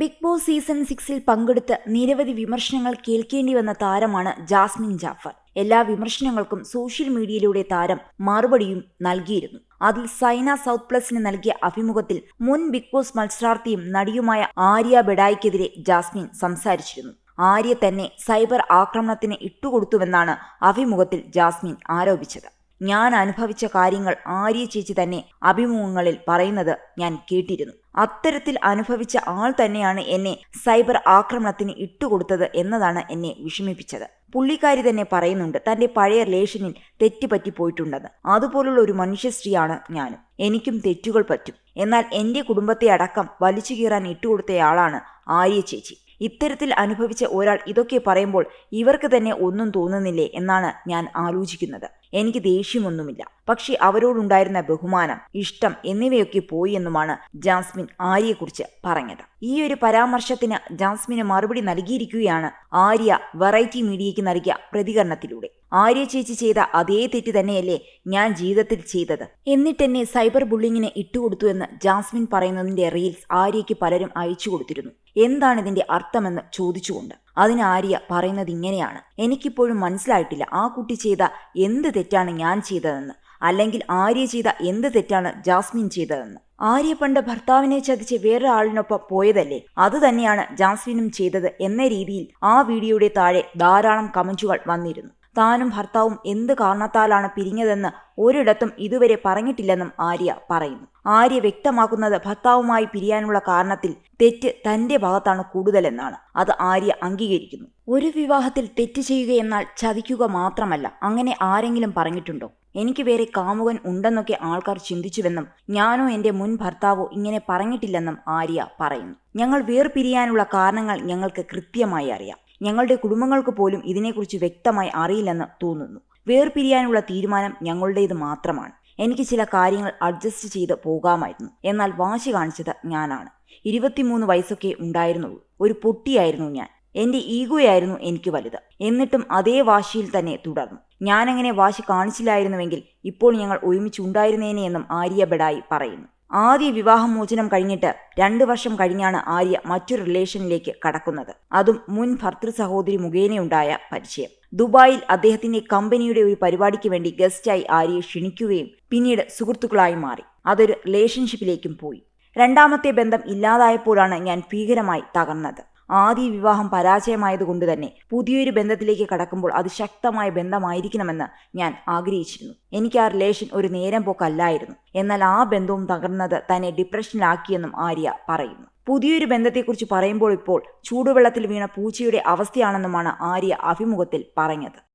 Big boss season സിക്സിൽ പങ്കെടുത്ത് നിരവധി വിമർശനങ്ങൾ കേൾക്കേണ്ടി വന്ന താരമാണ് ജാസ്മിൻ ജാഫർ. എല്ലാ വിമർശനങ്ങൾക്കും സോഷ്യൽ മീഡിയയിലൂടെ താരം മറുപടിയും നൽകിയിരുന്നു. അതിൽ സൈന സൗത്ത് പ്ലസിന് നൽകിയ അഭിമുഖത്തിൽ മുൻ ബിഗ് ബോസ് മത്സരാർത്ഥിയും നടിയുമായ ആര്യ ബെഡായിക്കെതിരെ ജാസ്മിൻ സംസാരിച്ചിരുന്നു. ആര്യ തന്നെ സൈബർ ആക്രമണത്തിന് ഇട്ടുകൊടുത്തുവെന്നാണ് അഭിമുഖത്തിൽ ജാസ്മിൻ ആരോപിച്ചത്. ഞാൻ അനുഭവിച്ച കാര്യങ്ങൾ ആര്യ ചേച്ചി തന്നെ അഭിമുഖങ്ങളിൽ പറയുന്നത് ഞാൻ കേട്ടിരുന്നു. അത്തരത്തിൽ അനുഭവിച്ച ആൾ തന്നെയാണ് എന്നെ സൈബർ ആക്രമണത്തിന് ഇട്ടുകൊടുത്തത് എന്നതാണ് എന്നെ വിഷമിപ്പിച്ചത്. പുള്ളിക്കാരി തന്നെ പറയുന്നുണ്ട് തന്റെ പഴയ റിലേഷനിൽ തെറ്റ് പോയിട്ടുണ്ടെന്ന്. അതുപോലുള്ള ഒരു മനുഷ്യശ്രീയാണ് ഞാനും. എനിക്കും തെറ്റുകൾ പറ്റും. എന്നാൽ എന്റെ കുടുംബത്തെ അടക്കം വലിച്ചു കീറാൻ ഇട്ടുകൊടുത്തയാളാണ് ആര്യ ചേച്ചി. ഇത്തരത്തിൽ അനുഭവിച്ച ഒരാൾ ഇതൊക്കെ പറയുമ്പോൾ ഇവർക്ക് തന്നെ ഒന്നും തോന്നുന്നില്ലേ എന്നാണ് ഞാൻ ആലോചിക്കുന്നത്. എനിക്ക് ദേഷ്യമൊന്നുമില്ല. പക്ഷേ അവരോടുണ്ടായിരുന്ന ബഹുമാനം ഇഷ്ടം എന്നിവയൊക്കെ പോയി എന്നുമാണ് ജാസ്മിൻ ആര്യയെക്കുറിച്ച് പറഞ്ഞത്. ഈ ഒരു പരാമർശത്തിന് ജാസ്മിന് മറുപടി നൽകിയിരിക്കുകയാണ് ആര്യ വെറൈറ്റി മീഡിയയ്ക്ക് നൽകിയ പ്രതികരണത്തിലൂടെ. ആര്യ ചേച്ചി ചെയ്ത അതേ തെറ്റ് തന്നെയല്ലേ ഞാൻ ജീവിതത്തിൽ ചെയ്തത്. എന്നിട്ടെന്നെ സൈബർ ബുള്ളിങ്ങിന് ഇട്ടുകൊടുത്തു എന്ന് ജാസ്മിൻ പറയുന്നതിന്റെ റീൽസ് ആര്യയ്ക്ക് പലരും അയച്ചു കൊടുത്തിരുന്നു. എന്താണ് ഇതിന്റെ അർത്ഥമെന്ന് ചോദിച്ചുകൊണ്ട്. അതിന് ആര്യ പറയുന്നത് ഇങ്ങനെയാണ്. എനിക്കിപ്പോഴും മനസ്സിലായിട്ടില്ല ആ കുട്ടി ചെയ്ത എന്ത് തെറ്റാണ് ഞാൻ ചെയ്തതെന്ന്. അല്ലെങ്കിൽ ആര്യ ചെയ്ത എന്ത് തെറ്റാണ് ജാസ്മിൻ ചെയ്തതെന്ന്. ആര്യ പണ്ട് ഭർത്താവിനെ ചതിച്ച് വേറൊരാളിനൊപ്പം പോയതല്ലേ? അത് തന്നെയാണ് ജാസ്മിനും ചെയ്തത് എന്ന രീതിയിൽ ആ വീഡിയോയുടെ താഴെ ധാരാളം കമന്റുകൾ വന്നിരുന്നു. താനും ഭർത്താവും എന്ത് കാരണത്താലാണ് പിരിഞ്ഞതെന്ന് ഒരിടത്തും ഇതുവരെ പറഞ്ഞിട്ടില്ലെന്നും ആര്യ പറയുന്നു. ആര്യ വ്യക്തമാക്കുന്നത് ഭർത്താവുമായി പിരിയാനുള്ള കാരണത്തിൽ തെറ്റ് തന്റെ ഭാഗത്താണ് കൂടുതലെന്നാണ്. അത് ആര്യ അംഗീകരിക്കുന്നു. ഒരു വിവാഹത്തിൽ തെറ്റ് ചെയ്യുകയെന്നാൽ ചതിക്കുക മാത്രമല്ല അങ്ങനെ ആരെങ്കിലും പറഞ്ഞിട്ടുണ്ടോ? എനിക്ക് വേറെ കാമുകൻ ഉണ്ടെന്നൊക്കെ ആൾക്കാർ ചിന്തിച്ചുവെന്നും ഞാനോ എന്റെ മുൻ ഭർത്താവോ ഇങ്ങനെ പറഞ്ഞിട്ടില്ലെന്നും ആര്യ പറയുന്നു. ഞങ്ങൾ വേർപിരിയാനുള്ള കാരണങ്ങൾ ഞങ്ങൾക്ക് കൃത്യമായി അറിയാം. ഞങ്ങളുടെ കുടുംബങ്ങൾക്ക് പോലും ഇതിനെക്കുറിച്ച് വ്യക്തമായി അറിയില്ലെന്ന് തോന്നുന്നു. വേർപിരിയാനുള്ള തീരുമാനം ഞങ്ങളുടേത് മാത്രമാണ്. എനിക്ക് ചില കാര്യങ്ങൾ അഡ്ജസ്റ്റ് ചെയ്ത് പോകാമായിരുന്നു. എന്നാൽ വാശി കാണിച്ചത് ഞാനാണ്. ഇരുപത്തിമൂന്ന് വയസ്സൊക്കെ ഉണ്ടായിരുന്നുള്ളൂ. ഒരു പൊട്ടിയായിരുന്നു ഞാൻ. എന്റെ ഈഗോയായിരുന്നു എനിക്ക് വലുത്. എന്നിട്ടും അതേ വാശിയിൽ തന്നെ തുടർന്നു. ഞാനങ്ങനെ വാശി കാണിച്ചില്ലായിരുന്നുവെങ്കിൽ ഇപ്പോൾ ഞങ്ങൾ ഒരുമിച്ചുണ്ടായിരുന്നേനെ എന്നും ആര്യ പറയുന്നു. ആദ്യ വിവാഹമോചനം കഴിഞ്ഞിട്ട് രണ്ടു വർഷം കഴിഞ്ഞാണ് ആര്യ മറ്റൊരു റിലേഷനിലേക്ക് കടക്കുന്നത്. അതും മുൻ ഭർത്തൃ സഹോദരി മുഖേനയുണ്ടായ പരിചയം. ദുബായിൽ അദ്ദേഹത്തിന്റെ കമ്പനിയുടെ ഒരു പരിപാടിക്ക് വേണ്ടി ഗസ്റ്റായി ആര്യയെ ക്ഷണിക്കുകയും പിന്നീട് സുഹൃത്തുക്കളായി മാറി. അതൊരു റിലേഷൻഷിപ്പിലേക്കും പോയി. രണ്ടാമത്തെ ബന്ധം ഇല്ലാതായപ്പോഴാണ് ഞാൻ ഭീകരമായി തകർന്നത്. ആദ്യ വിവാഹം പരാജയമായതുകൊണ്ട് തന്നെ പുതിയൊരു ബന്ധത്തിലേക്ക് കടക്കുമ്പോൾ അത് ശക്തമായ ബന്ധമായിരിക്കണമെന്ന് ഞാൻ ആഗ്രഹിച്ചിരുന്നു. എനിക്ക് ആ റിലേഷൻ ഒരു നേരം പോക്കല്ലായിരുന്നു. എന്നാൽ ആ ബന്ധവും തകർന്നത് തന്നെ ഡിപ്രഷനിലാക്കിയെന്നും ആര്യ പറയുന്നു. പുതിയൊരു ബന്ധത്തെക്കുറിച്ച് പറയുമ്പോൾ ഇപ്പോൾ ചൂടുവെള്ളത്തിൽ വീണ പൂച്ചയുടെ അവസ്ഥയാണെന്നുമാണ് ആര്യ അഭിമുഖത്തിൽ പറഞ്ഞത്.